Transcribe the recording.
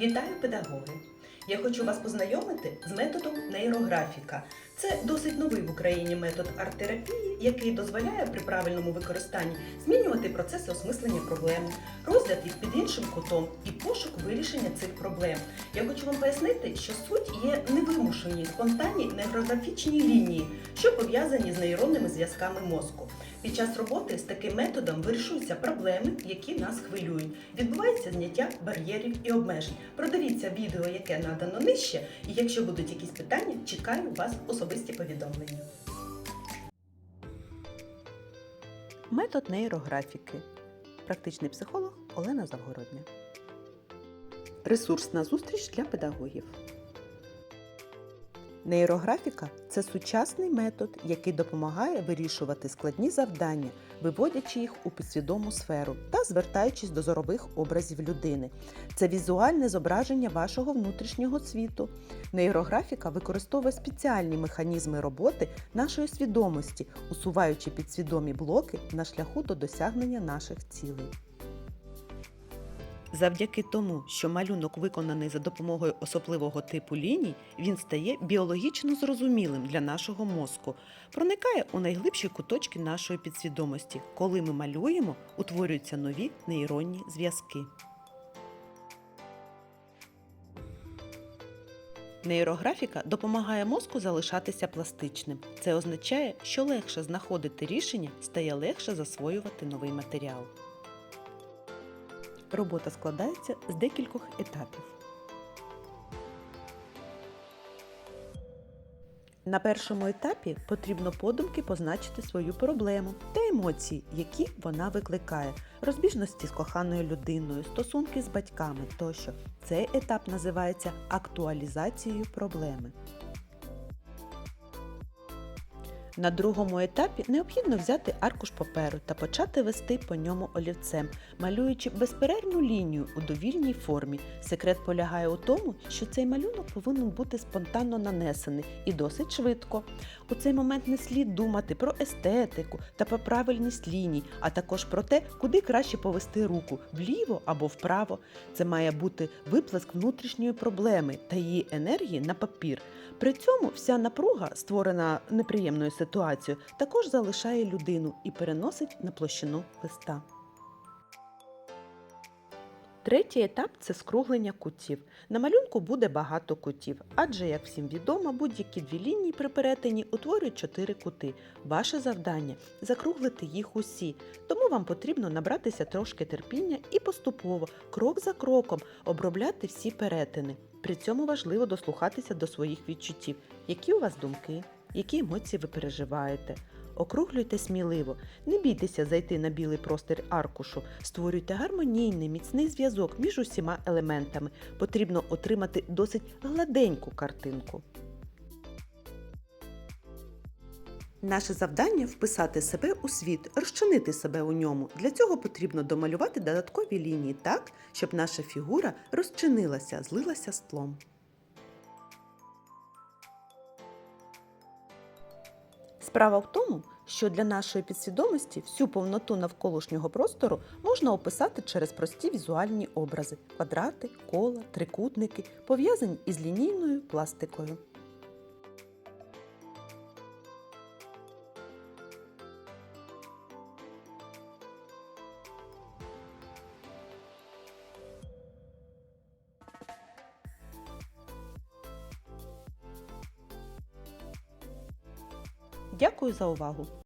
Вітаю педагоги! Я хочу вас познайомити з методом нейрографіка. Це досить новий в Україні метод арт-терапії, який дозволяє при правильному використанні змінювати процеси осмислення проблеми, розгляд їх під іншим кутом і пошук вирішення цих проблем. Я хочу вам пояснити, що суть є невимушені спонтанні нейрографічні лінії, що пов'язані з нейронними зв'язками мозку. Під час роботи з таким методом вирішуються проблеми, які нас хвилюють. Відбувається зняття бар'єрів і обмежень. Продивіться відео, яке надано нижче, і якщо будуть якісь питання, чекаю вас особисті повідомлення. Метод нейрографіки. Практичний психолог Олена Завгородня. Ресурсна зустріч для педагогів. Нейрографіка це сучасний метод, який допомагає вирішувати складні завдання, виводячи їх у підсвідому сферу та звертаючись до зорових образів людини. Це візуальне зображення вашого внутрішнього світу. Нейрографіка використовує спеціальні механізми роботи нашої свідомості, усуваючи підсвідомі блоки на шляху до досягнення наших цілей. Завдяки тому, що малюнок виконаний за допомогою особливого типу ліній, він стає біологічно зрозумілим для нашого мозку, проникає у найглибші куточки нашої підсвідомості. Коли ми малюємо, утворюються нові нейронні зв'язки. Нейрографіка допомагає мозку залишатися пластичним. Це означає, що легше знаходити рішення, стає легше засвоювати новий матеріал. Робота складається з декількох етапів. На першому етапі потрібно подумки позначити свою проблему та емоції, які вона викликає, розбіжності з коханою людиною, стосунки з батьками тощо. Цей етап називається актуалізацією проблеми. На другому етапі необхідно взяти аркуш паперу та почати вести по ньому олівцем, малюючи безперервну лінію у довільній формі. Секрет полягає у тому, що цей малюнок повинен бути спонтанно нанесений і досить швидко. У цей момент не слід думати про естетику та про правильність ліній, а також про те, куди краще повести руку вліво або вправо. Це має бути виплеск внутрішньої проблеми та її енергії на папір. При цьому вся напруга, створена неприємною ситуацією, також залишає людину і переносить на площину листа. Третій етап це скруглення кутів. На малюнку буде багато кутів, адже, як всім відомо, будь-які дві лінії при перетині утворюють чотири кути. Ваше завдання закруглити їх усі, тому вам потрібно набратися трошки терпіння і поступово, крок за кроком, обробляти всі перетини. При цьому важливо дослухатися до своїх відчуттів, які у вас думки, які емоції ви переживаєте. Округлюйте сміливо, не бійтеся зайти на білий простір аркушу, створюйте гармонійний, міцний зв'язок між усіма елементами. Потрібно отримати досить гладеньку картинку. Наше завдання вписати себе у світ, розчинити себе у ньому. Для цього потрібно домалювати додаткові лінії так, щоб наша фігура розчинилася, злилася з тлом. Справа в тому, що для нашої підсвідомості всю повноту навколишнього простору можна описати через прості візуальні образи квадрати, кола, трикутники, пов'язані із лінійною пластикою. Дякую за увагу!